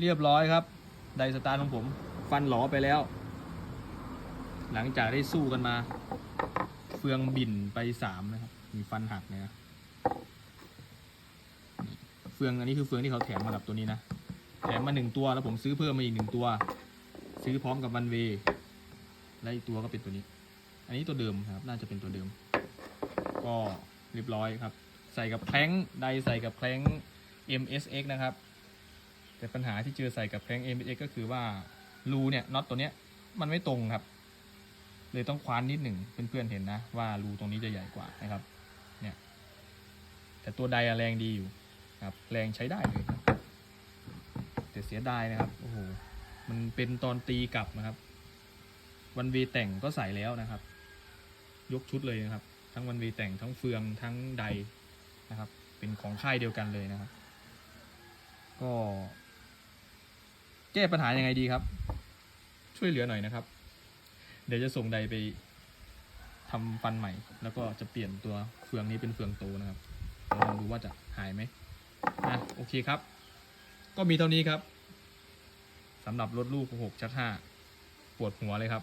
เรียบร้อยครับ ไดสตาร์ของผม ฟันหลอไปแล้ว หลังจากได้สู้กันมา เฟืองบินไปสามนะครับ มีฟันหักเนี่ยนะเฟืองอันนี้คือเฟืองที่เขาแถมมากับตัวนี้นะแถมมาหนึ่งตัวแล้วผมซื้อเพิ่มมาอีกหนึ่งตัว ซื้อพร้อมกับวันเวและอีกตัวก็เป็นตัวนี้ อันนี้ตัวเดิมครับ น่าจะเป็นตัวเดิม ก็เรียบร้อยครับ ใส่กับแพลงไดใส่กับแพลง MSX นะครับ แต่ปัญหาที่เจอใส่กับแพลง MSX ก็คือว่ารูเนี่ยน็อตตัวเนี้ยมันไม่ตรงครับ เลยต้องคว้านนิดหนึ่งเพื่อนๆเห็นนะ ว่ารูตรงนี้จะใหญ่กว่านะครับ เนี่ย แต่ตัวไดอะแรงดีอยู่ครับ แรงใช้ได้เลยครับแต่เสียดายนะครับโอ้โหมันเป็นตอนตีกลับนะครับ วันวีแต่งก็ใส่แล้วนะครับ ยกชุดเลยนะครับ ทั้งวันวีแต่งทั้งเฟืองทั้งไดนะครับ เป็นของค่ายเดียวกันเลยนะครับ ก็ แก้ปัญหายังไงดีครับ ช่วยเหลือหน่อยนะครับ เดี๋ยวจะส่งใดไปทำฟันใหม่ แล้วก็จะเปลี่ยนตัวเฟืองนี้เป็นเฟืองโตนะครับลองดูว่าจะหายไหมอะโอเคครับ ก็มีเท่านี้ครับสำหรับรถลูก6ชัก5ปวดหัวเลยครับ